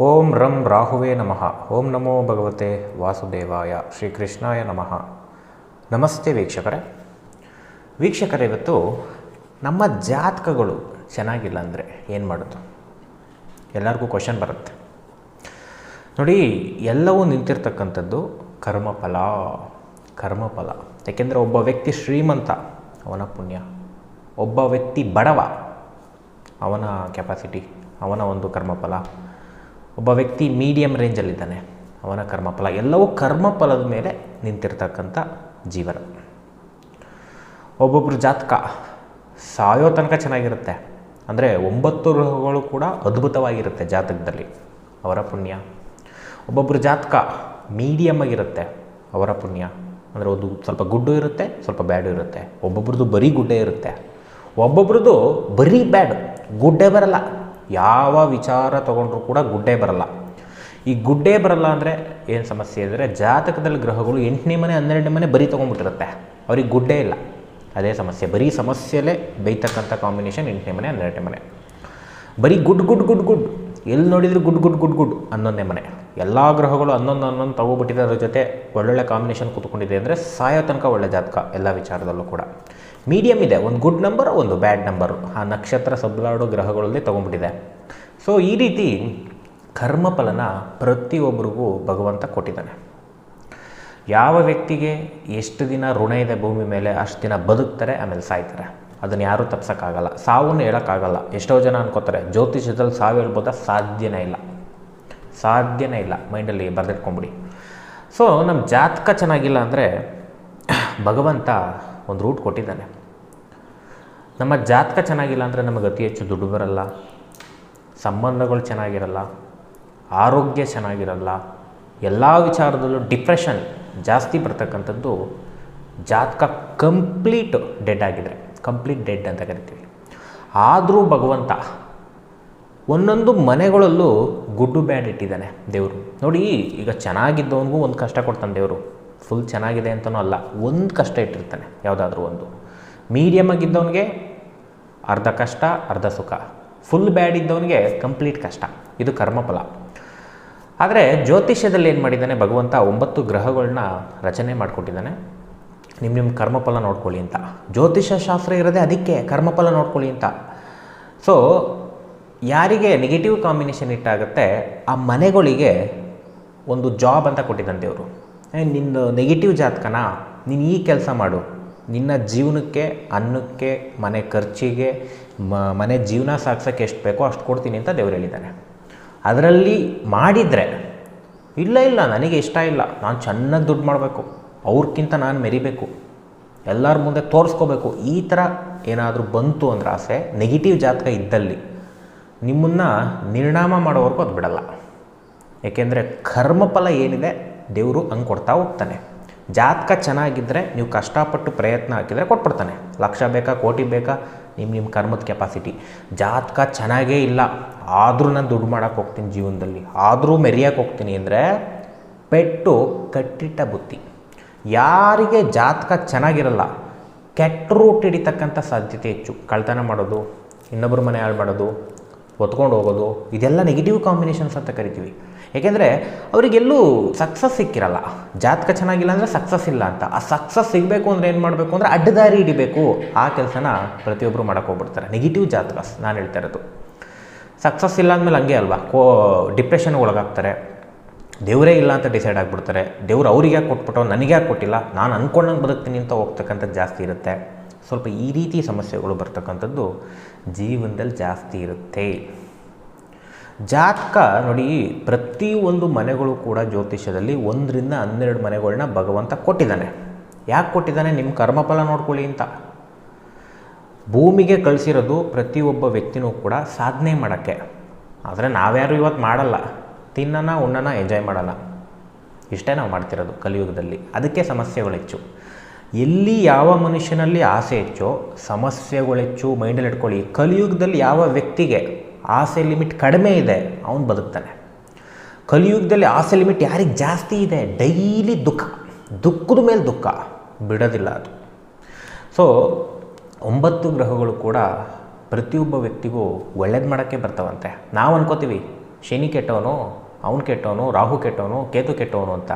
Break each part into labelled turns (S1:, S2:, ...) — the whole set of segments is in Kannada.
S1: ಓಂ ರಂ ರಾಹುವೇ ನಮಃ. ಓಂ ನಮೋ ಭಗವತೆ ವಾಸುದೇವಾಯ. ಶ್ರೀಕೃಷ್ಣಾಯ ನಮಃ. ನಮಸ್ತೆ ವೀಕ್ಷಕರೇ. ವೀಕ್ಷಕರೇ, ಇವತ್ತು ನಮ್ಮ ಜಾತಕಗಳು ಚೆನ್ನಾಗಿಲ್ಲ ಅಂದರೆ ಏನು ಮಾಡೋದು? ಎಲ್ಲರಿಗೂ ಕ್ವಶನ್ ಬರುತ್ತೆ. ನೋಡಿ, ಎಲ್ಲವೂ ನಿಂತಿರ್ತಕ್ಕಂಥದ್ದು ಕರ್ಮಫಲ. ಕರ್ಮಫಲ. ಯಾಕೆಂದರೆ ಒಬ್ಬ ವ್ಯಕ್ತಿ ಶ್ರೀಮಂತ, ಅವನ ಪುಣ್ಯ. ಒಬ್ಬ ವ್ಯಕ್ತಿ ಬಡವ, ಅವನ ಕೆಪಾಸಿಟಿ ಅವನ ಒಂದು ಕರ್ಮಫಲ. ಒಬ್ಬ ವ್ಯಕ್ತಿ ಮೀಡಿಯಂ ರೇಂಜಲ್ಲಿದ್ದಾನೆ ಅವನ ಕರ್ಮಫಲ, ಎಲ್ಲವೂ ಕರ್ಮಫಲದ ಮೇಲೆ ನಿಂತಿರ್ತಕ್ಕಂಥ ಜೀವನ ಒಬ್ಬೊಬ್ಬರು ಜಾತಕ ಸಾಯೋ ತನಕ ಚೆನ್ನಾಗಿರುತ್ತೆ. ಅಂದರೆ ಒಂಬತ್ತು ಗ್ರಹಗಳು ಕೂಡ ಅದ್ಭುತವಾಗಿರುತ್ತೆ ಜಾತಕದಲ್ಲಿ. ಅವರ ಪುಣ್ಯ. ಒಬ್ಬೊಬ್ಬರು ಜಾತಕ ಮೀಡಿಯಮ್ ಆಗಿರುತ್ತೆ. ಅವರ ಪುಣ್ಯ. ಅಂದರೆ ಒಂದು ಸ್ವಲ್ಪ ಗುಡ್ಡು ಇರುತ್ತೆ, ಸ್ವಲ್ಪ ಬ್ಯಾಡು ಇರುತ್ತೆ. ಒಬ್ಬೊಬ್ರದ್ದು ಬರೀ ಗುಡ್ಡೆ ಇರುತ್ತೆ. ಒಬ್ಬೊಬ್ರದ್ದು ಬರೀ ಬ್ಯಾಡ್, ಗುಡ್ಡೆ ಬರಲ್ಲ. ಯಾವ ವಿಚಾರ ತೊಗೊಂಡ್ರೂ ಕೂಡ ಗುಡ್ಡೆ ಬರಲ್ಲ. ಈ ಗುಡ್ಡೆ ಬರಲ್ಲ ಅಂದರೆ ಏನು ಸಮಸ್ಯೆ ಅಂದರೆ ಜಾತಕದಲ್ಲಿ ಗ್ರಹಗಳು ಎಂಟನೇ ಮನೆ, ಹನ್ನೆರಡನೇ ಮನೆ ಬರೀ ತೊಗೊಂಡ್ಬಿಟ್ಟಿರುತ್ತೆ. ಅವ್ರಿಗೆ ಗುಡ್ಡೆ ಇಲ್ಲ. ಅದೇ ಸಮಸ್ಯೆ. ಬರೀ ಸಮಸ್ಯೆಲೇ ಬೈತಕ್ಕಂಥ ಕಾಂಬಿನೇಷನ್ ಎಂಟನೇ ಮನೆ, ಹನ್ನೆರಡನೇ ಮನೆ. ಬರೀ ಗುಡ್ ಗುಡ್ ಗುಡ್ ಗುಡ್. ಎಲ್ಲಿ ನೋಡಿದ್ರು ಗುಡ್ ಗುಡ್ ಗುಡ್ ಗುಡ್ ಹನ್ನೊಂದನೇ ಮನೆ. ಎಲ್ಲ ಗ್ರಹಗಳು ಹನ್ನೊಂದು ಹನ್ನೊಂದು ತಗೋಬಿಟ್ಟಿದೆ ಅದ್ರ ಜೊತೆ ಒಳ್ಳೊಳ್ಳೆ ಕಾಂಬಿನೇಷನ್ ಕೂತ್ಕೊಂಡಿದೆ ಅಂದರೆ ಸಾಯೋ ತನಕ ಒಳ್ಳೆ ಜಾತಕ ಎಲ್ಲ ವಿಚಾರದಲ್ಲೂ ಕೂಡ. ಮೀಡಿಯಮ್ ಇದೆ, ಒಂದು ಗುಡ್ ನಂಬರ್ ಒಂದು ಬ್ಯಾಡ್ ನಂಬರು ಆ ನಕ್ಷತ್ರ ಸಬ್ಲಾಡೋ ಗ್ರಹಗಳಲ್ಲಿ ತೊಗೊಂಡ್ಬಿಟ್ಟಿದೆ ಸೊ ಈ ರೀತಿ ಕರ್ಮಫಲನ ಪ್ರತಿಯೊಬ್ಬರಿಗೂ ಭಗವಂತ ಕೊಟ್ಟಿದ್ದಾನೆ. ಯಾವ ವ್ಯಕ್ತಿಗೆ ಎಷ್ಟು ದಿನ ಋಣ ಇದೆ ಭೂಮಿ ಮೇಲೆ, ಅಷ್ಟು ದಿನ ಬದುಕ್ತಾರೆ, ಆಮೇಲೆ ಸಾಯ್ತಾರೆ. ಅದನ್ನು ಯಾರೂ ತಪ್ಸೋಕ್ಕಾಗಲ್ಲ. ಸಾವನ್ನು ಹೇಳೋಕ್ಕಾಗಲ್ಲ. ಎಷ್ಟೋ ಜನ ಅನ್ಕೋತಾರೆ, ಜ್ಯೋತಿಷ್ಯದಲ್ಲಿ ಸಾವು ಹೇಳ್ಬೋದ? ಸಾಧ್ಯನೇ ಇಲ್ಲ. ಸಾಧ್ಯನೇ ಇಲ್ಲ, ಮೈಂಡಲ್ಲಿ ಬರೆದಿಟ್ಕೊಂಬಿಡಿ. ಸೊ ನಮ್ಮ ಜಾತಕ ಚೆನ್ನಾಗಿಲ್ಲ ಅಂದರೆ ಭಗವಂತ ಒಂದು ರೂಟ್ ಕೊಟ್ಟಿದ್ದಾನೆ. ನಮ್ಮ ಜಾತಕ ಚೆನ್ನಾಗಿಲ್ಲ ಅಂದರೆ ನಮಗೆ ಅತಿ ಹೆಚ್ಚು ದುಡ್ಡು ಬರಲ್ಲ, ಸಂಬಂಧಗಳು ಚೆನ್ನಾಗಿರಲ್ಲ, ಆರೋಗ್ಯ ಚೆನ್ನಾಗಿರಲ್ಲ, ಎಲ್ಲ ವಿಚಾರದಲ್ಲೂ ಡಿಪ್ರೆಷನ್ ಜಾಸ್ತಿ ಬರ್ತಕ್ಕಂಥದ್ದು ಜಾತಕ ಕಂಪ್ಲೀಟ್ ಡೆಡ್ ಆಗಿದೆ ಕಂಪ್ಲೀಟ್ ಡೆಡ್ ಅಂತ ಕರಿತೀವಿ. ಆದರೂ ಭಗವಂತ ಒಂದೊಂದು ಮನೆಗಳಲ್ಲೂ ಗುಡ್ಡು ಬ್ಯಾಡ್ ಇಟ್ಟಿದ್ದಾನೆ ದೇವರು. ನೋಡಿ, ಈಗ ಚೆನ್ನಾಗಿದ್ದವನಿಗೂ ಒಂದು ಕಷ್ಟ ಕೊಡ್ತಾನೆ ದೇವರು. ಫುಲ್ ಚೆನ್ನಾಗಿದೆ ಅಂತನೂ ಅಲ್ಲ, ಒಂದು ಕಷ್ಟ ಇಟ್ಟಿರ್ತಾನೆ, ಯಾವುದಾದ್ರೂ ಒಂದು. ಮೀಡಿಯಮ್ ಆಗಿದ್ದವನಿಗೆ ಅರ್ಧ ಕಷ್ಟ, ಅರ್ಧ ಸುಖ. ಫುಲ್ ಬ್ಯಾಡ್ ಇದ್ದವನಿಗೆ ಕಂಪ್ಲೀಟ್ ಕಷ್ಟ. ಇದು ಕರ್ಮಫಲ. ಆದರೆ ಜ್ಯೋತಿಷ್ಯದಲ್ಲಿ ಏನು ಮಾಡಿದ್ದಾನೆ, ಭಗವಂತ ಒಂಬತ್ತು ಗ್ರಹಗಳನ್ನ ರಚನೆ ಮಾಡಿಕೊಟ್ಟಿದ್ದಾನೆ. ನಿಮ್ಮ ನಿಮ್ಮ ಕರ್ಮಫಲ ನೋಡ್ಕೊಳ್ಳಿ ಅಂತ. ಜ್ಯೋತಿಷ್ಯ ಶಾಸ್ತ್ರ ಇರೋದೇ ಅದಕ್ಕೆ, ಕರ್ಮಫಲ ನೋಡ್ಕೊಳ್ಳಿ ಅಂತ. ಸೊ ಯಾರಿಗೆ ನೆಗೆಟಿವ್ ಕಾಂಬಿನೇಷನ್ ಇಟ್ಟಾಗುತ್ತೆ, ಆ ಮನೆಗಳಿಗೆ ಒಂದು ಜಾಬ್ ಅಂತ ಕೊಟ್ಟಿದ್ದಂತೆ ಅವರು ನಿನ್ನ ನೆಗೆಟಿವ್ ಜಾತಕನ ನೀನು ಈ ಕೆಲಸ ಮಾಡು. ನಿನ್ನ ಜೀವನಕ್ಕೆ, ಅನ್ನಕ್ಕೆ, ಮನೆ ಖರ್ಚಿಗೆ ಮನೆ ಜೀವನ ಸಾಗ್ಸೋಕ್ಕೆ ಎಷ್ಟು ಬೇಕೋ ಅಷ್ಟು ಕೊಡ್ತೀನಿ ಅಂತ ದೇವ್ರು ಹೇಳಿದ್ದಾರೆ. ಅದರಲ್ಲಿ ಮಾಡಿದರೆ, ಇಲ್ಲ ಇಲ್ಲ, ನನಗೆ ಇಷ್ಟ ಇಲ್ಲ. ನಾನು ಚೆನ್ನಾಗಿ ದುಡ್ಡು ಮಾಡಬೇಕು. ಅವ್ರಿಗಿಂತ ನಾನು ಮೆರಿಬೇಕು. ಎಲ್ಲರ ಮುಂದೆ ತೋರಿಸ್ಕೋಬೇಕು. ಈ ಥರ ಏನಾದರೂ ಬಂತು ಅಂದ್ರೆ ಆಸೆ ನೆಗೆಟಿವ್ ಜಾತಕ ಇದ್ದಲ್ಲಿ. ನಿಮ್ಮನ್ನು ನಿರ್ಣಾಮ ಮಾಡೋವರೆಗೂ ಅದು ಬಿಡಲ್ಲ. ಏಕೆಂದರೆ ಕರ್ಮಫಲ ಏನಿದೆ ದೇವರು ಹಂಗೆ ಕೊಡ್ತಾ ಹೋಗ್ತಾನೆ. ಜಾತಕ ಚೆನ್ನಾಗಿದ್ದರೆ ನೀವು ಕಷ್ಟಪಟ್ಟು ಪ್ರಯತ್ನ ಹಾಕಿದರೆ ಕೊಟ್ಬಿಡ್ತಾನೆ. ಲಕ್ಷ ಬೇಕಾ, ಕೋಟಿ ಬೇಕಾ ನಿಮ್ಮ ನಿಮ್ಮ ಕರ್ಮದ ಕೆಪಾಸಿಟಿ ಜಾತಕ ಚೆನ್ನಾಗೇ ಇಲ್ಲ. ಆದರೂ ನಾನು ದುಡ್ಡು ಮಾಡೋಕ್ಕೆ ಹೋಗ್ತೀನಿ ಜೀವನದಲ್ಲಿ. ಆದರೂ ಮೆರಿಯಕ್ಕೆ ಹೋಗ್ತೀನಿ ಅಂದರೆ ಪೆಟ್ಟು ಕಟ್ಟಿಟ್ಟ ಬುತ್ತಿ. ಯಾರಿಗೆ ಜಾತಕ ಚೆನ್ನಾಗಿರಲ್ಲ ಕೆಟ್ಟ ರೂಟ್ ಹಿಡಿತಕ್ಕಂಥ ಸಾಧ್ಯತೆ ಹೆಚ್ಚು. ಕಳ್ತನ ಮಾಡೋದು ಇನ್ನೊಬ್ಬರ ಮನೆ ಹಾಳು ಮಾಡೋದು ಹೊತ್ಕೊಂಡು ಹೋಗೋದು, ಇದೆಲ್ಲ ನೆಗೆಟಿವ್ ಕಾಂಬಿನೇಷನ್ಸ್ ಅಂತ ಕರಿತೀವಿ. ಏಕೆಂದರೆ ಅವರಿಗೆಲ್ಲೂ ಸಕ್ಸಸ್ ಸಿಕ್ಕಿರಲ್ಲ. ಜಾತಕ ಚೆನ್ನಾಗಿಲ್ಲ ಅಂದರೆ ಸಕ್ಸಸ್ ಇಲ್ಲ ಅಂತ. ಆ ಸಕ್ಸಸ್ ಸಿಗಬೇಕು ಅಂದರೆ ಏನು ಮಾಡಬೇಕು ಅಂದರೆ ಅಡ್ಡದಾರಿ ಹಿಡಿಬೇಕು. ಆ ಕೆಲಸನ ಪ್ರತಿಯೊಬ್ಬರು ಹೋಗ್ಬಿಡ್ತಾರೆ. ನೆಗೆಟಿವ್ ಜಾತಕ ನಾನು ಹೇಳ್ತಾ ಇರೋದು. ಸಕ್ಸಸ್ ಇಲ್ಲ ಅಂದಮೇಲೆ ಹಂಗೆ ಅಲ್ವಾ? ಕೋ ಡಿಪ್ರೆಷನ್ಗೆ ಒಳಗಾಗ್ತಾರೆ. ದೇವರೇ ಇಲ್ಲ ಅಂತ ಡಿಸೈಡ್ ಆಗಿಬಿಡ್ತಾರೆ. ದೇವ್ರು ಅವ್ರಿಗೆ ಯಾಕೆ ಕೊಟ್ಬಿಟ್ಟು, ನನಗೆ ಯಾಕೆ ಕೊಟ್ಟಿಲ್ಲ? ನಾನು ಅಂದ್ಕೊಂಡಂಗೆ ಬದುಕ್ತೀನಿ ಅಂತ ಹೋಗ್ತಕ್ಕಂಥದ್ದು ಜಾಸ್ತಿ ಇರುತ್ತೆ. ಸ್ವಲ್ಪ ಈ ರೀತಿ ಸಮಸ್ಯೆಗಳು ಬರ್ತಕ್ಕಂಥದ್ದು ಜೀವನದಲ್ಲಿ ಜಾಸ್ತಿ ಇರುತ್ತೆ. ಜಾತಕ ನೋಡಿ ಪ್ರತಿಯೊಂದು ಮನೆಗಳು ಕೂಡ ಜ್ಯೋತಿಷ್ಯದಲ್ಲಿ ಒಂದರಿಂದ ಹನ್ನೆರಡು ಮನೆಗಳನ್ನ ಭಗವಂತ ಕೊಟ್ಟಿದ್ದಾನೆ. ಯಾಕೆ ಕೊಟ್ಟಿದ್ದಾನೆ? ನಿಮ್ಮ ಕರ್ಮಫಲ ನೋಡ್ಕೊಳ್ಳಿ ಅಂತ. ಭೂಮಿಗೆ ಕಳಿಸಿರೋದು ಪ್ರತಿಯೊಬ್ಬ ವ್ಯಕ್ತಿನೂ ಕೂಡ ಸಾಧನೆ ಮಾಡೋಕ್ಕೆ. ಆದರೆ ನಾವ್ಯಾರು ಇವತ್ತು ಮಾಡಲ್ಲ. ತಿನ್ನೋಣ ಉಣ್ಣನ ಎಂಜಾಯ್ ಮಾಡೋಣ ಇಷ್ಟೇ ನಾವು ಮಾಡ್ತಿರೋದು ಕಲಿಯುಗದಲ್ಲಿ. ಅದಕ್ಕೆ ಸಮಸ್ಯೆಗಳು ಹೆಚ್ಚು. ಎಲ್ಲಿ ಯಾವ ಮನುಷ್ಯನಲ್ಲಿ ಆಸೆ ಹೆಚ್ಚೋ ಸಮಸ್ಯೆಗಳು ಹೆಚ್ಚು ಮೈಂಡಲ್ಲಿ ಇಟ್ಕೊಳ್ಳಿ, ಕಲಿಯುಗದಲ್ಲಿ ಯಾವ ವ್ಯಕ್ತಿಗೆ ಆಸೆ ಲಿಮಿಟ್ ಕಡಿಮೆ ಇದೆ, ಅವನು ಬದುಕ್ತಾನೆ. ಕಲಿಯುಗದಲ್ಲಿ ಆಸೆ ಲಿಮಿಟ್ ಯಾರಿಗೆ ಜಾಸ್ತಿ ಇದೆ? ಡೈಲಿ ದುಃಖ. ದುಃಖದ ಮೇಲೆ ದುಃಖ. ಬಿಡೋದಿಲ್ಲ ಅದು. ಸೊ ಒಂಬತ್ತು ಗ್ರಹಗಳು ಕೂಡ ಪ್ರತಿಯೊಬ್ಬ ವ್ಯಕ್ತಿಗೂ ಒಳ್ಳೇದು ಮಾಡೋಕ್ಕೆ ಬರ್ತಾವಂತೆ. ನಾವು ಅನ್ಕೋತೀವಿ, ಶನಿ ಕೆಟ್ಟವನು, ಅವನು ಕೆಟ್ಟವನು, ರಾಹು ಕೆಟ್ಟವನು, ಕೇತು ಕೆಟ್ಟವನು ಅಂತ.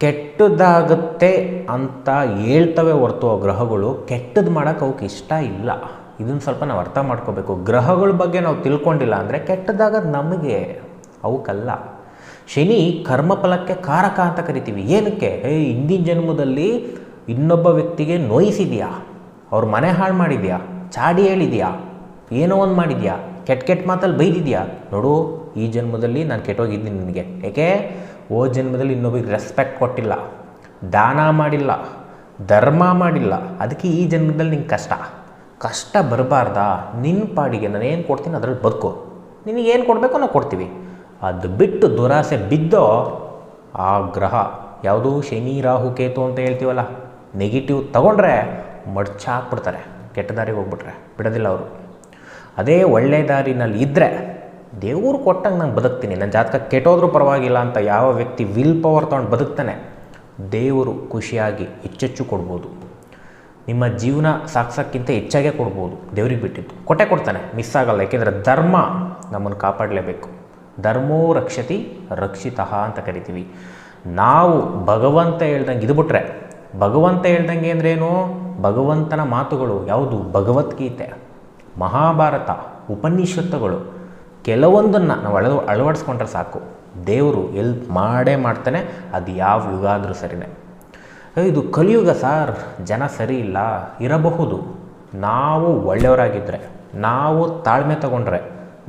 S1: ಕೆಟ್ಟದಾಗುತ್ತೆ ಅಂತ ಹೇಳ್ತವೆ ಹೊರತು ಆ ಗ್ರಹಗಳು ಕೆಟ್ಟದ್ದು ಮಾಡೋಕೆ ಅವಕ್ಕೆ ಇಷ್ಟ ಇಲ್ಲ. ಇದನ್ನು ಸ್ವಲ್ಪ ನಾವು ಅರ್ಥ ಮಾಡ್ಕೋಬೇಕು. ಗ್ರಹಗಳ ಬಗ್ಗೆ ನಾವು ತಿಳ್ಕೊಂಡಿಲ್ಲ ಅಂದರೆ ಕೆಟ್ಟದಾಗದು ನಮಗೆ ಅವಕ್ಕಲ್ಲ. ಶನಿ ಕರ್ಮಫಲಕ್ಕೆ ಕಾರಕ ಅಂತ ಕರಿತೀವಿ. ಏನಕ್ಕೆ? ಏ, ಹಿಂದಿನ ಜನ್ಮದಲ್ಲಿ ಇನ್ನೊಬ್ಬ ವ್ಯಕ್ತಿಗೆ ನೋಯಿಸಿದೆಯಾ? ಅವ್ರ ಮನೆ ಹಾಳು ಮಾಡಿದೆಯಾ? ಚಾಡಿ ಹೇಳಿದೆಯಾ? ಏನೋ ಒಂದು ಮಾಡಿದೆಯಾ? ಕೆಟ್ಟ ಕೆಟ್ಟ ಮಾತಲ್ಲಿ ಬೈದಿದೆಯಾ? ನೋಡು, ಈ ಜನ್ಮದಲ್ಲಿ ನಾನು ಕೆಟ್ಟೋಗಿದ್ದೀನಿ ನಿನಗೆ. ಏಕೆ? ಓ ಜನ್ಮದಲ್ಲಿ ಇನ್ನೊಬ್ರಿಗೆ ರೆಸ್ಪೆಕ್ಟ್ ಕೊಟ್ಟಿಲ್ಲ, ದಾನ ಮಾಡಿಲ್ಲ, ಧರ್ಮ ಮಾಡಿಲ್ಲ, ಅದಕ್ಕೆ ಈ ಜನ್ಮದಲ್ಲಿ ನಿಂಗೆ ಕಷ್ಟ. ಕಷ್ಟ ಬರಬಾರ್ದಾ? ನಿನ್ನ ಪಾಡಿಗೆ ನಾನು ಏನು ಕೊಡ್ತೀನಿ ಅದರಲ್ಲಿ ಬದುಕು. ನಿನಗೇನು ಕೊಡಬೇಕು ನಾವು ಕೊಡ್ತೀವಿ. ಅದು ಬಿಟ್ಟು ದುರಾಸೆ ಬಿದ್ದೋ ಆ ಗ್ರಹ, ಯಾವುದು ಶನಿ, ರಾಹು, ಕೇತು ಅಂತ ಹೇಳ್ತೀವಲ್ಲ ನೆಗೆಟಿವ್ ತಗೊಂಡ್ರೆ ಮಡ್ಚಾಕ್ಬಿಡ್ತಾರೆ, ಕೆಟ್ಟ ದಾರಿಗೆ ಹೋಗ್ಬಿಟ್ರೆ, ಬಿಡೋದಿಲ್ಲ ಅವರು. ಅದೇ ಒಳ್ಳೆ ದಾರಿನಲ್ಲಿ ಇದ್ದರೆ ದೇವರು ಕೊಟ್ಟಂಗೆ ನಾನು ಬದುಕ್ತೀನಿ. ನನ್ನ ಜಾತಕ ಕೆಟ್ಟೋದ್ರೂ ಪರವಾಗಿಲ್ಲ ಅಂತ ಯಾವ ವ್ಯಕ್ತಿ ವಿಲ್ ಪವರ್ ತೊಗೊಂಡು ಬದುಕ್ತಾನೆ, ದೇವರು ಖುಷಿಯಾಗಿ ಹೆಚ್ಚೆಚ್ಚು ಕೊಡ್ಬೋದು. ನಿಮ್ಮ ಜೀವನ ಸಾಕ್ಸೋಕ್ಕಿಂತ ಹೆಚ್ಚಾಗೆ ಕೊಡ್ಬೋದು. ದೇವ್ರಿಗೆ ಬಿಟ್ಟಿದ್ದು. ಕೊಟ್ಟೆ ಕೊಡ್ತಾನೆ. ಮಿಸ್ ಆಗಲ್ಲ. ಯಾಕೆಂದರೆ ಧರ್ಮ ನಮ್ಮನ್ನು ಕಾಪಾಡಲೇಬೇಕು. ಧರ್ಮೋ ರಕ್ಷತಿ ರಕ್ಷಿತಃ ಅಂತ ಕರಿತೀವಿ. ನಾವು ಭಗವಂತ ಹೇಳ್ದಂಗೆ ಇದು ಬಿಟ್ರೆ, ಭಗವಂತ ಹೇಳ್ದಂಗೆ ಅಂದ್ರೇನು ಭಗವಂತನ ಮಾತುಗಳು ಯಾವುದು? ಭಗವದ್ಗೀತೆ, ಮಹಾಭಾರತ, ಉಪನಿಷತ್ತುಗಳು. ಕೆಲವೊಂದನ್ನು ನಾವು ಅಳ ಅಳವಡಿಸ್ಕೊಂಡ್ರೆ ಸಾಕು. ದೇವರು ಎಲ್ಪ್ ಮಾಡೇ ಮಾಡ್ತಾನೆ, ಅದು ಯಾವ ಯುಗ ಆದರೂ ಸರಿನೇ ಇದು ಕಲಿಯುಗ ಸಾರ್, ಜನ ಸರಿ ಇಲ್ಲ, ಇರಬಹುದು. ನಾವು ಒಳ್ಳೆಯವರಾಗಿದ್ದರೆ ನಾವು ತಾಳ್ಮೆ ತಗೊಂಡ್ರೆ,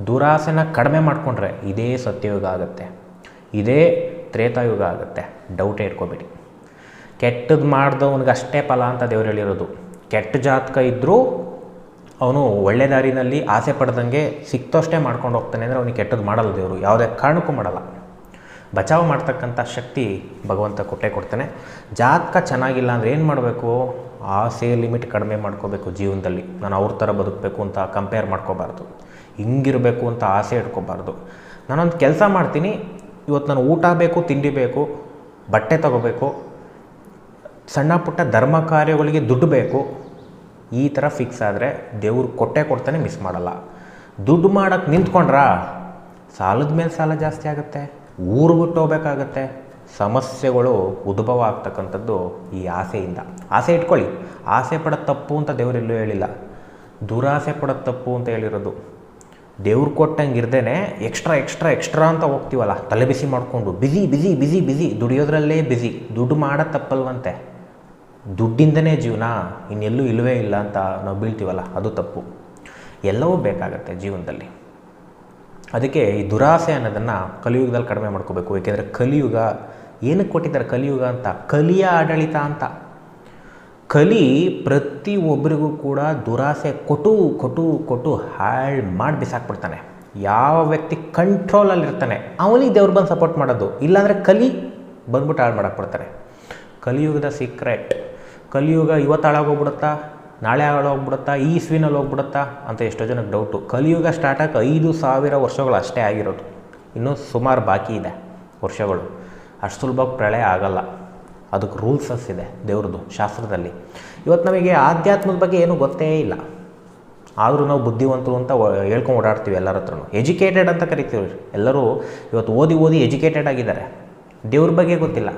S1: ದುರಾಸೆನ ಕಡಿಮೆ ಮಾಡಿಕೊಂಡ್ರೆ ಇದೇ ಸತ್ಯಯುಗ ಆಗುತ್ತೆ. ಇದೇ ತ್ರೇತಾಯುಗ ಆಗುತ್ತೆ. ಡೌಟೇ ಇಟ್ಕೋಬೇಡಿ. ಕೆಟ್ಟದ್ದು ಮಾಡಿದವನಿಗೆ ಅಷ್ಟೇ ಫಲ ಅಂತ ದೇವ್ರು ಹೇಳಿರೋದು. ಕೆಟ್ಟ ಜಾತಕ ಇದ್ದರೂ ಅವನು ಒಳ್ಳೆ ದಾರಿನಲ್ಲಿ ಆಸೆ ಪಡ್ದಂಗೆ ಸಿಕ್ತೋಷ್ಟೇ ಮಾಡ್ಕೊಂಡು ಹೋಗ್ತಾನೆ ಅಂದರೆ ಅವನಿಗೆ ಕೆಟ್ಟದ್ದು ಮಾಡಲ್ಲ ದೇವರು, ಯಾವುದೇ ಕಾರಣಕ್ಕೂ ಮಾಡಲ್ಲ. ಬಚಾವ್ ಮಾಡ್ತಕ್ಕಂಥ ಶಕ್ತಿ ಭಗವಂತ ಕೊಟ್ಟೆ ಕೊಡ್ತಾನೆ. ಜಾತಕ ಚೆನ್ನಾಗಿಲ್ಲ ಅಂದರೆ ಏನು ಮಾಡಬೇಕು? ಆಸೆ ಲಿಮಿಟ್ ಕಡಿಮೆ ಮಾಡ್ಕೋಬೇಕು ಜೀವನದಲ್ಲಿ. ನಾನು ಅವ್ರ ಥರ ಬದುಕಬೇಕು ಅಂತ ಕಂಪೇರ್ ಮಾಡ್ಕೋಬಾರ್ದು. ಹಿಂಗಿರಬೇಕು ಅಂತ ಆಸೆ ಇಟ್ಕೋಬಾರ್ದು. ನಾನೊಂದು ಕೆಲಸ ಮಾಡ್ತೀನಿ, ಇವತ್ತು ನಾನು ಊಟ ಬೇಕು, ತಿಂಡಿ ಬೇಕು, ಬಟ್ಟೆ ತಗೋಬೇಕು, ಸಣ್ಣ ಪುಟ್ಟ ಧರ್ಮ ಕಾರ್ಯಗಳಿಗೆ ದುಡ್ಡು ಬೇಕು ಈ ಥರ ಫಿಕ್ಸ್ ಆದರೆ ದೇವ್ರು ಕೊಟ್ಟೆ ಕೊಡ್ತಾನೆ ಮಿಸ್ ಮಾಡಲ್ಲ. ದುಡ್ಡು ಮಾಡೋಕ್ಕೆ ನಿಂತ್ಕೊಂಡ್ರಾ? ಸಾಲದ ಮೇಲೆ ಸಾಲ ಜಾಸ್ತಿ ಆಗುತ್ತೆ, ಊರು ಬಿಟ್ಟು ಹೋಗ್ಬೇಕಾಗತ್ತೆ. ಸಮಸ್ಯೆಗಳು ಉದ್ಭವ ಆಗ್ತಕ್ಕಂಥದ್ದು ಈ ಆಸೆಯಿಂದ. ಆಸೆ ಇಟ್ಕೊಳ್ಳಿ. ಆಸೆ ಪಡೋದು ತಪ್ಪು ಅಂತ ದೇವರೆಲ್ಲೂ ಹೇಳಿಲ್ಲ. ದುರಾಸೆ ಪಡೋದು ತಪ್ಪು ಅಂತ ಹೇಳಿರೋದು. ದೇವ್ರು ಕೊಟ್ಟಂಗೆ ಇರ್ದೇ ಎಕ್ಸ್ಟ್ರಾ ಎಕ್ಸ್ಟ್ರಾ ಎಕ್ಸ್ಟ್ರಾ ಅಂತ ಹೋಗ್ತೀವಲ್ಲ ತಲೆ ಬಿಸಿ ಮಾಡಿಕೊಂಡು ಬಿಸಿ ಬಿಸಿ ಬಿಸಿ ಬಿಸಿ ದುಡಿಯೋದ್ರಲ್ಲೇ ಬಿಸಿ ದುಡ್ಡು ಮಾಡೋದು ತಪ್ಪಲ್ವಂತೆ. ದುಡ್ಡಿಂದನೇ ಜೀವನ ಇನ್ನೆಲ್ಲೂ ಇಲ್ಲವೇ ಇಲ್ಲ ಅಂತ ನಾವು ಬೀಳ್ತೀವಲ್ಲ, ಅದು ತಪ್ಪು. ಎಲ್ಲವೂ ಬೇಕಾಗತ್ತೆ ಜೀವನದಲ್ಲಿ. ಅದಕ್ಕೆ ಈ ದುರಾಸೆ ಅನ್ನೋದನ್ನು ಕಲಿಯುಗದಲ್ಲಿ ಕಡಿಮೆ ಮಾಡ್ಕೋಬೇಕು. ಏಕೆಂದರೆ ಕಲಿಯುಗ, ಏನಕ್ಕೆ ಕೊಟ್ಟಿದ್ದಾರೆ ಕಲಿಯುಗ ಅಂತ? ಕಲಿಯ ಆಡಳಿತ ಅಂತ. ಕಲಿ ಪ್ರತಿ ಒಬ್ಬರಿಗೂ ಕೂಡ ದುರಾಸೆ ಕೊಟ್ಟು ಕೊಟ್ಟು ಕೊಟ್ಟು ಹಾಳು ಮಾಡಿ ಬಿಸಾಕ್ಬಿಡ್ತಾನೆ. ಯಾವ ವ್ಯಕ್ತಿ ಕಂಟ್ರೋಲಲ್ಲಿರ್ತಾನೆ ಅವನಿಗೆ ದೇವ್ರು ಬಂದು ಸಪೋರ್ಟ್ ಮಾಡೋದು. ಇಲ್ಲಾಂದರೆ ಕಲಿ ಬಂದ್ಬಿಟ್ಟು ಹಾಳು ಮಾಡಕ್ಕೆ ಕಲಿಯುಗದ ಸೀಕ್ರೆಟ್ ಕಲಿಯುಗ ಇವತ್ತು ಹಾಳಾಗೋಗ್ಬಿಡುತ್ತಾ ನಾಳೆ ಹಾಳಾಗ್ಬಿಡುತ್ತಾ ಈ ಇಸ್ವಿನಲ್ಲಿ ಹೋಗ್ಬಿಡುತ್ತಾ? ಅಂತ ಎಷ್ಟೋ ಜನಕ್ಕೆ ಡೌಟು ಕಲಿಯುಗ ಸ್ಟಾರ್ಟ್ ಆಗಿ ಐದು ಸಾವಿರ ವರ್ಷಗಳು ಅಷ್ಟೇ ಆಗಿರೋದು. ಇನ್ನೂ ಸುಮಾರು ಬಾಕಿ ಇದೆ ವರ್ಷಗಳು. ಅಷ್ಟು ಸುಲಭ ಪ್ರಳಯ ಆಗಲ್ಲ. ಅದಕ್ಕೆ ರೂಲ್ಸಸ್ ಇದೆ ದೇವ್ರದ್ದು, ಶಾಸ್ತ್ರದಲ್ಲಿ. ಇವತ್ತು ನಮಗೆ ಆಧ್ಯಾತ್ಮದ ಬಗ್ಗೆ ಏನೂ ಗೊತ್ತೇ ಇಲ್ಲ. ಆದರೂ ನಾವು ಬುದ್ಧಿವಂತರು ಅಂತ ಹೇಳ್ಕೊಂಡು ಓಡಾಡ್ತೀವಿ ಎಲ್ಲರ ಹತ್ರನೂ. ಎಜುಕೇಟೆಡ್ ಅಂತ ಕರಿತೀವಿ ಎಲ್ಲರೂ ಇವತ್ತು ಓದಿ ಓದಿ ಎಜುಕೇಟೆಡ್ ಆಗಿದ್ದಾರೆ. ದೇವ್ರ ಬಗ್ಗೆ ಗೊತ್ತಿಲ್ಲ.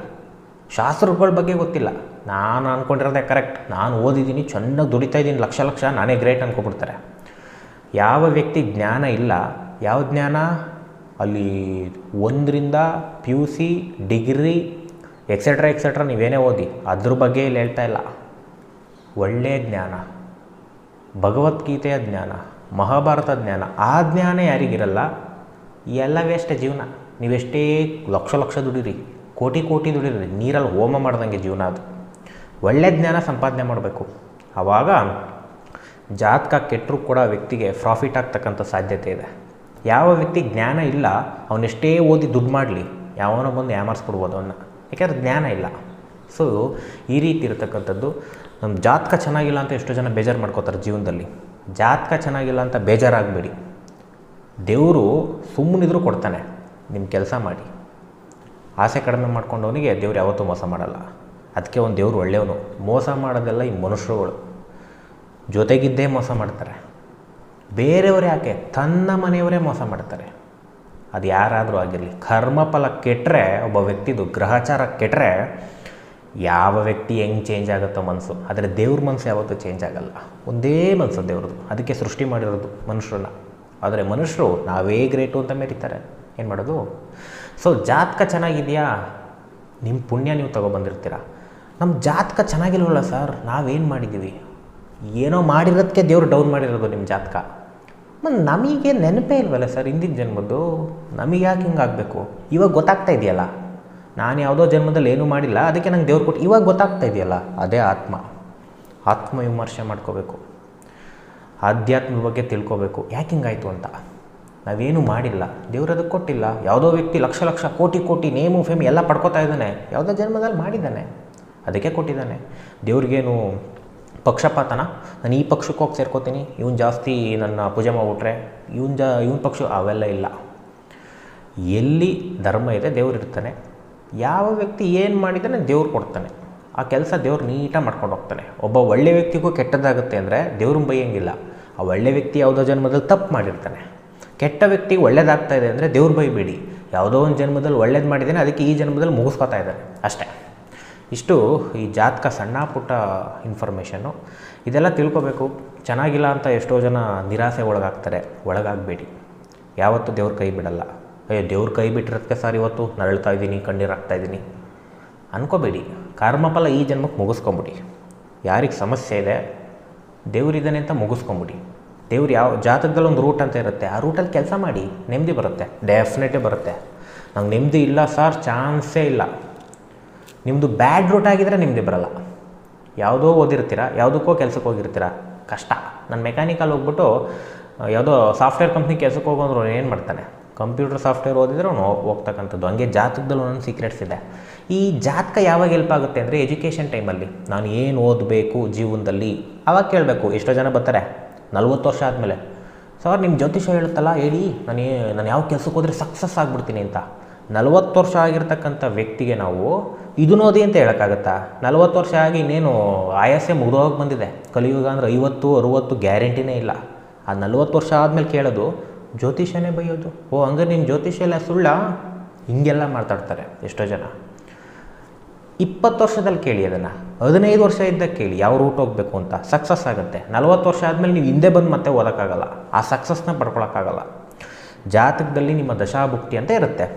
S1: ಶಾಸ್ತ್ರಗಳ ಬಗ್ಗೆ ಗೊತ್ತಿಲ್ಲ. ನಾನು ಅಂದ್ಕೊಂಡಿರೋದೇ ಕರೆಕ್ಟ್ ನಾನು ಓದಿದ್ದೀನಿ, ಚೆನ್ನಾಗಿ ದುಡಿತಾ ಇದ್ದೀನಿ, ಲಕ್ಷ ಲಕ್ಷ, ನಾನೇ ಗ್ರೇಟ್ ಅಂದ್ಕೊಬಿಡ್ತಾರೆ ಯಾವ ವ್ಯಕ್ತಿ ಜ್ಞಾನ ಇಲ್ಲ, ಯಾವ ಜ್ಞಾನ? ಅಲ್ಲಿ ಒಂದರಿಂದ P U C degree etcetera etcetera ನೀವೇನೇ ಓದಿ, ಅದ್ರ ಬಗ್ಗೆ ಇಲ್ಲಿ ಹೇಳ್ತಾ ಇಲ್ಲ. ಒಳ್ಳೆಯ ಜ್ಞಾನ, ಭಗವದ್ಗೀತೆಯ ಜ್ಞಾನ, ಮಹಾಭಾರತ ಜ್ಞಾನ, ಆ ಜ್ಞಾನ ಯಾರಿಗಿರಲ್ಲ? ಎಲ್ಲ ವೇಸ್ಟ್ ಜೀವನ. ನೀವೆಷ್ಟೇ ಲಕ್ಷ ಲಕ್ಷ ದುಡೀರಿ, ಕೋಟಿ ಕೋಟಿ ದುಡೀರಿ, ನೀರಲ್ಲಿ ಹೋಮ ಮಾಡ್ದಂಗೆ ಜೀವನ ಅದು. ಒಳ್ಳೆ ಜ್ಞಾನ ಸಂಪಾದನೆ ಮಾಡಬೇಕು. ಆವಾಗ ಜಾತಕ ಕೆಟ್ಟರೂ ಕೂಡ ವ್ಯಕ್ತಿಗೆ ಪ್ರಾಫಿಟ್ ಆಗ್ತಕ್ಕಂಥ ಸಾಧ್ಯತೆ ಇದೆ. ಯಾವ ವ್ಯಕ್ತಿ ಜ್ಞಾನ ಇಲ್ಲ ಅವನೆಷ್ಟೇ ಓದಿ ದುಡ್ಡು ಮಾಡಲಿ, ಯಾವನೋ ಬಂದು ಯಾಮರ್ಸ್ಬಿಡ್ಬೋದು ಅವನ್ನ ಯಾಕೆಂದ್ರೆ ಜ್ಞಾನ ಇಲ್ಲ. ಸೊ ಈ ರೀತಿ ಇರತಕ್ಕಂಥದ್ದು ನಮ್ಮ ಜಾತಕ ಚೆನ್ನಾಗಿಲ್ಲ ಅಂತ ಎಷ್ಟೋ ಜನ ಬೇಜಾರು ಮಾಡ್ಕೋತಾರೆ ಜೀವನದಲ್ಲಿ. ಜಾತಕ ಚೆನ್ನಾಗಿಲ್ಲ ಅಂತ ಬೇಜಾರಾಗಬೇಡಿ. ದೇವರು ಸುಮ್ಮನಿದ್ರು ಕೊಡ್ತಾನೆ. ನಿಮ್ಮ ಕೆಲಸ ಮಾಡಿ. ಆಸೆ ಕಡಿಮೆ ಮಾಡ್ಕೊಂಡವನಿಗೆ ದೇವ್ರು ಯಾವತ್ತೂ ಮೋಸ ಮಾಡಲ್ಲ. ಅದಕ್ಕೆ ಒಂದು ದೇವ್ರು ಒಳ್ಳೆಯವನು. ಮೋಸ ಮಾಡೋದೆಲ್ಲ ಈ ಮನುಷ್ಯರುಗಳು. ಜೊತೆಗಿದ್ದೇ ಮೋಸ ಮಾಡ್ತಾರೆ. ಬೇರೆಯವರು ಯಾಕೆ? ತನ್ನ ಮನೆಯವರೇ ಮೋಸ ಮಾಡ್ತಾರೆ. ಅದು ಯಾರಾದರೂ ಆಗಿರಲಿ. ಕರ್ಮಫಲ ಕೆಟ್ಟರೆ ಒಬ್ಬ ವ್ಯಕ್ತಿದು ಗ್ರಹಚಾರ ಕೆಟ್ಟರೆ ಯಾವ ವ್ಯಕ್ತಿ ಹೆಂಗೆ ಚೇಂಜ್ ಆಗುತ್ತೋ ಮನಸ್ಸು. ಆದರೆ ದೇವ್ರ ಮನಸ್ಸು ಯಾವತ್ತೂ ಚೇಂಜ್ ಆಗಲ್ಲ. ಒಂದೇ ಮನಸ್ಸು ದೇವ್ರದ್ದು. ಅದಕ್ಕೆ ಸೃಷ್ಟಿ ಮಾಡಿರೋದು ಮನುಷ್ಯರನ್ನ. ಆದರೆ ಮನುಷ್ಯರು ನಾವೇ ಗ್ರೇಟು ಅಂತ ಮೇರಿತಾರೆ. ಏನು ಮಾಡೋದು? ಸೊ ಜಾತಕ ಚೆನ್ನಾಗಿದೆಯಾ? ನಿಮ್ಮ ಪುಣ್ಯ ನೀವು ತೊಗೊಬಂದಿರ್ತೀರ ನಮ್ಮ ಜಾತಕ ಚೆನ್ನಾಗಿಲ್ವಲ್ಲ ಸರ್? ನಾವೇನು ಮಾಡಿದ್ದೀವಿ ಏನೋ ಮಾಡಿರೋದಕ್ಕೆ ದೇವ್ರು ಡೌನ್ ಮಾಡಿರೋದು ನಿಮ್ಮ ಜಾತಕ. ಮತ್ತು ನಮಗೆ ನೆನಪೇ ಇಲ್ವಲ್ಲ ಸರ್ ಹಿಂದಿನ ಜನ್ಮದ್ದು? ನಮಗೆ ಯಾಕೆ ಹಿಂಗೆ ಆಗಬೇಕು? ಇವಾಗ ಗೊತ್ತಾಗ್ತಾ ಇದೆಯಲ್ಲ? ನಾನು ಯಾವುದೋ ಜನ್ಮದಲ್ಲಿ ಏನೂ ಮಾಡಿಲ್ಲ, ಅದಕ್ಕೆ ನಂಗೆ ದೇವ್ರು ಕೊಟ್ಟು ಇವಾಗ ಗೊತ್ತಾಗ್ತಾ ಇದೆಯಲ್ಲ? ಅದೇ ಆತ್ಮ. ಆತ್ಮ ವಿಮರ್ಶೆ ಮಾಡ್ಕೋಬೇಕು. ಆಧ್ಯಾತ್ಮದ ಬಗ್ಗೆ ತಿಳ್ಕೊಬೇಕು. ಯಾಕೆ ಹಿಂಗಾಯಿತು ಅಂತ? ನಾವೇನು ಮಾಡಿಲ್ಲ. ದೇವ್ರು ಅದಕ್ಕೆ ಕೊಟ್ಟಿಲ್ಲ. ಯಾವುದೋ ವ್ಯಕ್ತಿ ಲಕ್ಷ ಲಕ್ಷ, ಕೋಟಿ ಕೋಟಿ ನೇಮು, ಫೇಮ್ ಎಲ್ಲ ಪಡ್ಕೋತಾ ಇದ್ದಾನೆ. ಯಾವುದೋ ಜನ್ಮದಲ್ಲಿ ಮಾಡಿದ್ದಾನೆ. ಅದಕ್ಕೆ ಕೊಟ್ಟಿದ್ದಾನೆ. ದೇವ್ರಿಗೇನು ಪಕ್ಷಪಾತನ? ನಾನು ಈ ಪಕ್ಷಕ್ಕೆ ಹೋಗಿ ಸೇರ್ಕೋತೀನಿ. ಇವನು ಜಾಸ್ತಿ ನನ್ನ ಪೂಜೆ ಮಾಡಿಬಿಟ್ರೆ ಇವನ್ ಜಾ, ಇವನ ಪಕ್ಷ ಅವೆಲ್ಲ ಇಲ್ಲ. ಎಲ್ಲಿ ಧರ್ಮ ಇದೆ ದೇವ್ರು ಇರ್ತಾನೆ ಯಾವ ವ್ಯಕ್ತಿ ಏನು ಮಾಡಿದ್ದಾನೆ ದೇವ್ರು ಕೊಡ್ತಾನೆ. ಆ ಕೆಲಸ ದೇವ್ರು ನೀಟಾಗಿ ಮಾಡ್ಕೊಂಡು ಹೋಗ್ತಾನೆ. ಒಬ್ಬ ಒಳ್ಳೆ ವ್ಯಕ್ತಿಗೂ ಕೆಟ್ಟದ್ದಾಗುತ್ತೆ ಅಂದರೆ ದೇವ್ರನ್ನ ಬೈಯಂಗಿಲ್ಲ. ಆ ಒಳ್ಳೆ ವ್ಯಕ್ತಿ ಯಾವುದೋ ಜನ್ಮದಲ್ಲಿ ತಪ್ಪು ಮಾಡಿರ್ತಾನೆ. ಕೆಟ್ಟ ವ್ಯಕ್ತಿಗೆ ಒಳ್ಳೇದಾಗ್ತಾ ಇದೆ ಅಂದರೆ ದೇವ್ರು ಬೈಬೇಡಿ ಯಾವುದೋ ಒಂದು ಜನ್ಮದಲ್ಲಿ ಒಳ್ಳೇದು ಮಾಡಿದ್ದೇನೆ, ಅದಕ್ಕೆ ಈ ಜನ್ಮದಲ್ಲಿ ಮುಗಿಸ್ಕೊತಾ ಇದ್ದಾರೆ. ಅಷ್ಟೇ. ಇಷ್ಟು ಈ ಜಾತಕ ಸಣ್ಣ ಪುಟ್ಟ ಇನ್ಫಾರ್ಮೇಷನ್ನು ಇದೆಲ್ಲ ತಿಳ್ಕೊಬೇಕು. ಚೆನ್ನಾಗಿಲ್ಲ ಅಂತ ಎಷ್ಟೋ ಜನ ನಿರಾಸೆ ಒಳಗಾಗ್ತಾರೆ. ಒಳಗಾಗಬೇಡಿ. ಯಾವತ್ತೂ ದೇವ್ರ ಕೈ ಬಿಡಲ್ಲ. ಅಯ್ಯೋ, ದೇವ್ರ ಕೈ ಬಿಟ್ಟಿರೋದಕ್ಕೆ ಸರ್ ಇವತ್ತು? ನರಳ್ತಾ ಇದ್ದೀನಿ ಕಣ್ಣೀರು ಹಾಕ್ತಾ ಇದ್ದೀನಿ. ಅನ್ಕೋಬೇಡಿ. ಕರ್ಮಫಲ ಈ ಜನ್ಮಕ್ಕೆ ಮುಗಿಸ್ಕೊಂಬಿಡಿ. ಯಾರಿಗೆ ಸಮಸ್ಯೆ ಇದೆ ದೇವರಿದ್ದಾನೆ ಅಂತ ಮುಗಿಸ್ಕೊಂಬಿಡಿ. ದೇವ್ರು ಯಾವ ಜಾತಕದಲ್ಲಿ ಒಂದು ರೂಟ್ ಅಂತ ಇರುತ್ತೆ, ಆ ರೂಟಲ್ಲಿ ಕೆಲಸ ಮಾಡಿ ನೆಮ್ಮದಿ ಬರುತ್ತೆ ಡೆಫಿನೆಟ್ಲಿ ಬರುತ್ತೆ. ನಂಗೆ ನೆಮ್ಮದಿ ಇಲ್ಲ ಸರ್ ಚಾನ್ಸೇ ಇಲ್ಲ. ನಿಮ್ಮದು ಬ್ಯಾಡ್ ರೂಟ್ ಆಗಿದ್ರೆ ನೆಮ್ಮದಿ ಬರಲ್ಲ. ಯಾವುದೋ ಓದಿರ್ತೀರ, ಯಾವುದಕ್ಕೋ ಕೆಲಸಕ್ಕೆ ಹೋಗಿರ್ತೀರ, ಕಷ್ಟ. ನಾನು ಮೆಕ್ಯಾನಿಕಲ್ ಹೋಗ್ಬಿಟ್ಟು ಯಾವುದೋ ಸಾಫ್ಟ್ವೇರ್ ಕಂಪ್ನಿ ಕೆಲಸಕ್ಕೆ ಹೋಗೋಂದ್ರು ಏನು ಮಾಡ್ತಾನೆ? ಕಂಪ್ಯೂಟರ್ ಸಾಫ್ಟ್ವೇರ್ ಓದಿದ್ರೆ ಅವನು ಹೋಗ್ತಕ್ಕಂಥದ್ದು. ಹಂಗೆ ಜಾತಕದಲ್ಲಿ ಒಂದೊಂದು ಸೀಕ್ರೆಟ್ಸ್ ಇದೆ. ಈ ಜಾತಕ ಯಾವಾಗ ಹೆಲ್ಪ್ ಆಗುತ್ತೆ ಅಂದರೆ ಎಜುಕೇಷನ್ ಟೈಮಲ್ಲಿ ನಾನು ಏನು ಓದಬೇಕು ಜೀವನದಲ್ಲಿ? ಅವಾಗ ಕೇಳಬೇಕು, ಎಷ್ಟೋ ಜನ ಬರ್ತಾರೆ. ನಲ್ವತ್ತು ವರ್ಷ ಆದಮೇಲೆ. ಸರ್ ನಿಮ್ಮ ಜ್ಯೋತಿಷ ಹೇಳುತ್ತಲ್ಲ, ಹೇಳಿ, ನಾನು ನಾನು ಯಾವ ಕೆಲಸಕ್ಕೆ ಹೋದರೆ ಸಕ್ಸಸ್ ಆಗಿಬಿಡ್ತೀನಿ ಅಂತ. ನಲ್ವತ್ತು ವರ್ಷ ಆಗಿರ್ತಕ್ಕಂಥ ವ್ಯಕ್ತಿಗೆ ನಾವು ಇದು ನೋದಿ ಅಂತ ಹೇಳೋಕ್ಕಾಗತ್ತಾ? ನಲ್ವತ್ತು ವರ್ಷ ಆಗಿ ಇನ್ನೇನು ಆಯಾಸೆ ಮುಗಿದೋಗಿ ಬಂದಿದೆ. ಕಲಿಯುಗ ಅಂದರೆ ಐವತ್ತು, ಅರುವತ್ತು ಗ್ಯಾರಂಟಿನೇ ಇಲ್ಲ. ಆ ನಲ್ವತ್ತು ವರ್ಷ ಆದಮೇಲೆ ಕೇಳೋದು, ಜ್ಯೋತಿಷನೇ ಬೈಯೋದು. ಓ ಹಂಗೆ ನಿಮ್ಮ ಜ್ಯೋತಿಷ ಎಲ್ಲ ಸುಳ್ಳ? ಹಿಂಗೆಲ್ಲ ಮಾತಾಡ್ತಾರೆ ಎಷ್ಟೋ ಜನ. ಇಪ್ಪತ್ತು ವರ್ಷದಲ್ಲಿ ಕೇಳಿ ಅದನ್ನು. ಹದಿನೈದು ವರ್ಷ ಇದ್ದಾಗ ಕೇಳಿ ಯಾವ ರೂಟ್ ಹೋಗಬೇಕು ಅಂತ. ಸಕ್ಸಸ್ ಆಗುತ್ತೆ. ನಲ್ವತ್ತು ವರ್ಷ ಆದಮೇಲೆ ನೀವು ಹಿಂದೆ ಬಂದು ಮತ್ತೆ ಓದೋಕ್ಕಾಗಲ್ಲ. ಆ ಸಕ್ಸಸ್ನ ಪಡ್ಕೊಳಕ್ಕಾಗಲ್ಲ. ಜಾತಕದಲ್ಲಿ ನಿಮ್ಮ ದಶಾಭುಕ್ತಿ ಅಂತ ಇರುತ್ತೆ.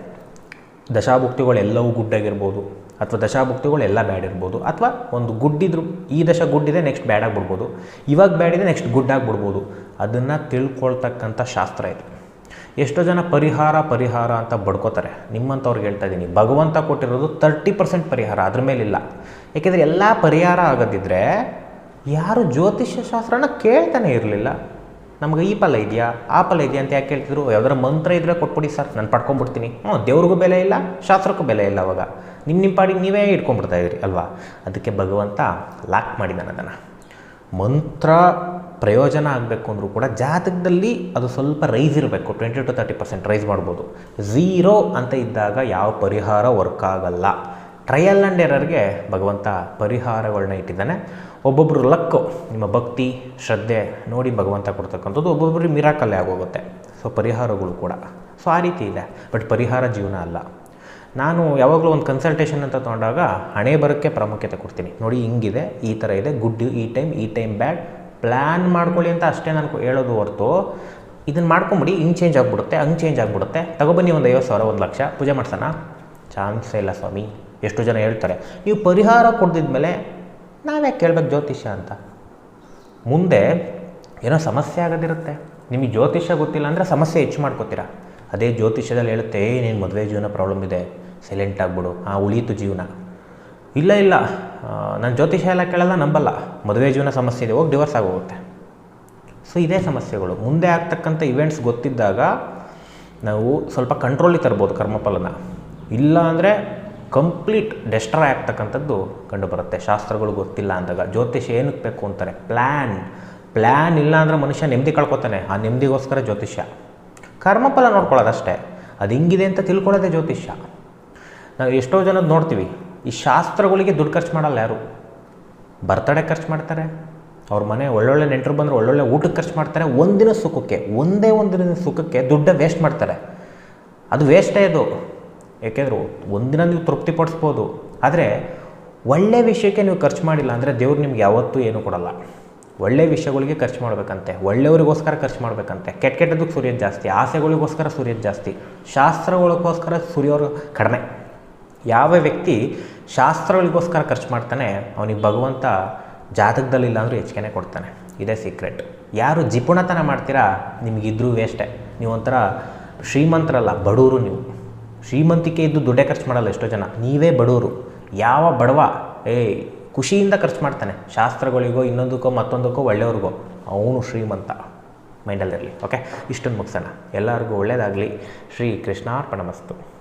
S1: ದಶಾಭುಕ್ತಿಗಳು ಎಲ್ಲವೂ ಗುಡ್ಡಾಗಿರ್ಬೋದು, ಅಥವಾ ದಶಾಭುಕ್ತಿಗಳು ಎಲ್ಲ ಬ್ಯಾಡ್ ಇರ್ಬೋದು ಅಥವಾ ಒಂದು ಗುಡ್ಡಿದ್ರು, ಈ ದಶ ಗುಡ್ಡಿದೆ ನೆಕ್ಸ್ಟ್ ಬ್ಯಾಡ್ ಆಗಿಬಿಡ್ಬೋದು ಇವಾಗ ಬ್ಯಾಡಿದೆ ನೆಕ್ಸ್ಟ್ ಗುಡ್ ಆಗಿಬಿಡ್ಬೋದು ಅದನ್ನು ತಿಳ್ಕೊಳ್ತಕ್ಕಂಥ ಶಾಸ್ತ್ರ ಇದು. ಎಷ್ಟೋ ಜನ ಪರಿಹಾರ ಪರಿಹಾರ ಅಂತ ಬಡ್ಕೋತಾರೆ. ನಿಮ್ಮಂಥವ್ರಿಗೆ ಹೇಳ್ತಾ ಇದ್ದೀನಿ, ಭಗವಂತ ಕೊಟ್ಟಿರೋದು ತರ್ಟಿ ಪರ್ಸೆಂಟ್ ಪರಿಹಾರ, ಅದ್ರ ಮೇಲಿಲ್ಲ. ಏಕೆಂದರೆ ಎಲ್ಲ ಪರಿಹಾರ ಆಗೋದಿದ್ರೆ ಯಾರು ಜ್ಯೋತಿಷ್ಯ ಶಾಸ್ತ್ರನ ಕೇಳ್ತಾನೆ ಇರಲಿಲ್ಲ. ನಮ್ಗೆ ಈ ಫಲ ಇದೆಯಾ, ಆ ಫಲ ಇದೆಯಾ ಅಂತ ಯಾಕೆ ಕೇಳ್ತಿದ್ರು? ಯಾವ್ದಾರ ಮಂತ್ರ ಇದ್ದರೆ ಕೊಟ್ಬಿಡಿ ಸರ್, ನಾನು ಪಡ್ಕೊಂಬಿಡ್ತೀನಿ ಹ್ಞೂ ದೇವ್ರಿಗೂ ಬೆಲೆ ಇಲ್ಲ, ಶಾಸ್ತ್ರಕ್ಕೂ ಬೆಲೆ ಇಲ್ಲ ಅವಾಗ. ನಿಮ್ಮ ನಿಮ್ಮ ಪಾಡಿಗೆ ನೀವೇ ಇಟ್ಕೊಂಡ್ಬಿಡ್ತಾ ಇದ್ರಿ ಅಲ್ವಾ? ಅದಕ್ಕೆ ಭಗವಂತ ಲಾಕ್ ಮಾಡಿದ್ದಾನೆ ಅದನ್ನು. ಮಂತ್ರ ಪ್ರಯೋಜನ ಆಗಬೇಕು ಅಂದರೂ ಕೂಡ ಜಾತಕದಲ್ಲಿ ಅದು ಸ್ವಲ್ಪ ರೈಸ್ ಇರಬೇಕು. Twenty to thirty percent rise ಮಾಡ್ಬೋದು. ಝೀರೋ ಅಂತ ಇದ್ದಾಗ ಯಾವ ಪರಿಹಾರ ವರ್ಕ್ ಆಗಲ್ಲ. ಟ್ರಯಲ್ ಆ್ಯಂಡ್ ಎರರ್ಗೆ ಭಗವಂತ ಪರಿಹಾರಗಳನ್ನ ಇಟ್ಟಿದ್ದಾನೆ. ಒಬ್ಬೊಬ್ಬರು ಲಕ್ಕು ನಿಮ್ಮ ಭಕ್ತಿ, ಶ್ರದ್ಧೆ ನೋಡಿ ಭಗವಂತ ಕೊಡ್ತಕ್ಕಂಥದ್ದು ಒಬ್ಬೊಬ್ಬರಿಗೆ ಮಿರಾಕಲ್ಲೇ ಆಗೋಗುತ್ತೆ ಸೊ ಪರಿಹಾರಗಳು ಕೂಡ. ಸೊ ಆ ರೀತಿ ಇದೆ. ಬಟ್ ಪರಿಹಾರ ಜೀವನ ಅಲ್ಲ. ನಾನು ಯಾವಾಗಲೂ ಒಂದು ಕನ್ಸಲ್ಟೇಷನ್ ಅಂತ ತೊಗೊಂಡಾಗ ಹಣೆ ಬರೋಕ್ಕೆ ಪ್ರಾಮುಖ್ಯತೆ ಕೊಡ್ತೀನಿ. ನೋಡಿ, ಹಿಂಗಿದೆ, ಈ ಥರ ಇದೆ ಗುಡ್ ಈ ಟೈಮ್ ಈ ಟೈಮ್ ಬ್ಯಾಡ್ ಪ್ಲ್ಯಾನ್ ಮಾಡ್ಕೊಳ್ಳಿ ಅಂತ ಅಷ್ಟೇ ನಾನು ಹೇಳೋದು ಹೊರತು. ಇದನ್ನು ಮಾಡ್ಕೊಂಬಿಡಿ, ಹಿಂಗೆ ಚೇಂಜ್ ಆಗಿಬಿಡುತ್ತೆ, ಹಂಗೆ ಚೇಂಜ್ ಆಗಿಬಿಡುತ್ತೆ. ತಗೊಬನ್ನಿ ಒಂದು ಐವತ್ತು ಸಾವಿರ, ಒಂದು ಲಕ್ಷ, ಪೂಜೆ ಮಾಡ್ಸೋಣ? ಚಾನ್ಸ್ ಇಲ್ಲ ಸ್ವಾಮಿ. ಎಷ್ಟು ಜನ ಹೇಳ್ತಾರೆ, ನೀವು ಪರಿಹಾರ ಕೊಡ್ದಿದ್ಮೇಲೆ ನಾವ್ಯಾಕೆ ಕೇಳ್ಬೇಕು ಜ್ಯೋತಿಷ್ಯ ಅಂತ? ಮುಂದೆ ಏನೋ ಸಮಸ್ಯೆ ಆಗೋದಿರುತ್ತೆ. ನಿಮಗೆ ಜ್ಯೋತಿಷ್ಯ ಗೊತ್ತಿಲ್ಲ ಅಂದರೆ ಸಮಸ್ಯೆ ಹೆಚ್ಚು ಮಾಡ್ಕೋತೀರಾ? ಅದೇ ಜ್ಯೋತಿಷ್ಯದಲ್ಲಿ ಹೇಳುತ್ತೆ ಏನೇನು ನೀನು ಮದುವೆ ಜೀವನ ಪ್ರಾಬ್ಲಮ್ ಇದೆ. ಸೈಲೆಂಟ್ ಆಗಿಬಿಡು. ಹಾಂ ಉಳೀತು ಜೀವನ. ಇಲ್ಲ ಇಲ್ಲ. ನಾನು ಜ್ಯೋತಿಷ ಎಲ್ಲ ಕೇಳಲ್ಲ, ನಂಬಲ್ಲ. ಮದುವೆ ಜೀವನ ಸಮಸ್ಯೆ ಇದೆ, ಹೋಗಿ ಡಿವೋರ್ಸ್ ಆಗೋಗುತ್ತೆ. ಸೊ ಇದೇ ಸಮಸ್ಯೆಗಳು. ಮುಂದೆ ಆಗ್ತಕ್ಕಂಥ ಇವೆಂಟ್ಸ್ ಗೊತ್ತಿದ್ದಾಗ ನಾವು ಸ್ವಲ್ಪ ಕಂಟ್ರೋಲಿಗೆ ತರ್ಬೋದು ಕರ್ಮಫಲನ. ಇಲ್ಲ ಅಂದರೆ ಕಂಪ್ಲೀಟ್ ಡೆಸ್ಟ್ರಾಯ್ ಆಗ್ತಕ್ಕಂಥದ್ದು ಕಂಡುಬರುತ್ತೆ. ಶಾಸ್ತ್ರಗಳು ಗೊತ್ತಿಲ್ಲ ಅಂದಾಗ. ಜ್ಯೋತಿಷ್ಯ ಏನಕ್ಕೆ ಬೇಕು ಅಂತಾರೆ? ಪ್ಲ್ಯಾನ್ ಪ್ಲ್ಯಾನ್ ಇಲ್ಲ ಅಂದರೆ ಮನುಷ್ಯ ನೆಮ್ಮದಿ ಕಳ್ಕೊತಾನೆ. ಆ ನೆಮ್ಮದಿಗೋಸ್ಕರ ಜ್ಯೋತಿಷ್ಯ. ಕರ್ಮಫಲ ನೋಡ್ಕೊಳ್ಳೋದಷ್ಟೇ. ಅದು ಹಿಂಗಿದೆ ಅಂತ ತಿಳ್ಕೊಳ್ಳೋದೇ ಜ್ಯೋತಿಷ್ಯ. ನಾವು ಎಷ್ಟೋ ಜನದ ನೋಡ್ತೀವಿ. ಈ ಶಾಸ್ತ್ರಗಳಿಗೆ ದುಡ್ಡು ಖರ್ಚು ಮಾಡಲ್ಲ ಯಾರು? ಬರ್ತಡೆ ಖರ್ಚು ಮಾಡ್ತಾರೆ, ಅವ್ರ ಮನೆ ಒಳ್ಳೊಳ್ಳೆ ನೆಂಟರು ಬಂದರೆ ಒಳ್ಳೊಳ್ಳೆ ಊಟಕ್ಕೆ ಖರ್ಚು ಮಾಡ್ತಾರೆ, ಒಂದಿನ ಸುಖಕ್ಕೆ, ಒಂದೇ ಒಂದಿನ ಸುಖಕ್ಕೆ ದುಡ್ಡ ವೇಸ್ಟ್ ಮಾಡ್ತಾರೆ. ಅದು ವೇಸ್ಟೇ ಅದು. ಏಕೆಂದರೆ ಒಂದಿನ ನೀವು ತೃಪ್ತಿಪಡಿಸ್ಬೋದು ಆದರೆ ಒಳ್ಳೆ ವಿಷಯಕ್ಕೆ ನೀವು ಖರ್ಚು ಮಾಡಿಲ್ಲ ಅಂದರೆ ದೇವ್ರು ನಿಮ್ಗೆ ಯಾವತ್ತೂ ಏನೂ ಕೊಡಲ್ಲ. ಒಳ್ಳೆ ವಿಷಯಗಳಿಗೆ ಖರ್ಚು ಮಾಡಬೇಕಂತೆ, ಒಳ್ಳೆಯವರಿಗೋಸ್ಕರ ಖರ್ಚು ಮಾಡಬೇಕಂತೆ. ಕೆಟ್ಟ ಕೆಟ್ಟದಕ್ಕೆ ಸುರಿಯೋದು ಜಾಸ್ತಿ, ಆಸೆಗಳಿಗೋಸ್ಕರ ಸುರಿಯೋದು ಜಾಸ್ತಿ, ಶಾಸ್ತ್ರಗಳಿಗೋಸ್ಕರ ಸುರಿಯೋರು ಕಡಿಮೆ. ಯಾವ ವ್ಯಕ್ತಿ ಶಾಸ್ತ್ರಗಳಿಗೋಸ್ಕರ ಖರ್ಚು ಮಾಡ್ತಾನೆ, ಅವನಿಗೆ ಭಗವಂತ ಜಾತಕದಲ್ಲಿ ಇಲ್ಲ ಅಂದರೂ ಹೆಚ್ಚಿಗೆನೇ ಕೊಡ್ತಾನೆ. ಇದೇ ಸೀಕ್ರೆಟ್ ಯಾರು ಜಿಪುಣತನ ಮಾಡ್ತೀರಾ, ನಿಮಗಿದ್ರೂ ವೇಸ್ಟೆ ನೀವು ಒಂಥರ ಶ್ರೀಮಂತರಲ್ಲ ಬಡವರು ನೀವು. ಶ್ರೀಮಂತಿಕೆ ಇದ್ದು ದುಡ್ಡೇ ಖರ್ಚು ಮಾಡಲ್ಲ ಎಷ್ಟೋ ಜನ. ನೀವೇ ಬಡವರು ಯಾವ ಬಡವ ಏ ಖುಷಿಯಿಂದ ಖರ್ಚು ಮಾಡ್ತಾನೆ. ಶಾಸ್ತ್ರಗಳಿಗೋ, ಇನ್ನೊಂದಕ್ಕೋ, ಮತ್ತೊಂದಕ್ಕೋ, ಒಳ್ಳೆಯವ್ರಿಗೋ. ಅವನು ಶ್ರೀಮಂತ. ಮೈಂಡಲ್ಲಿರಲಿ, ಓಕೆ? ಇಷ್ಟೊಂದು ಮುಗಿಸೋಣ. ಎಲ್ಲರಿಗೂ ಒಳ್ಳೆಯದಾಗಲಿ ಶ್ರೀ ಕೃಷ್ಣಾರ್ಪಣಮಸ್ತು.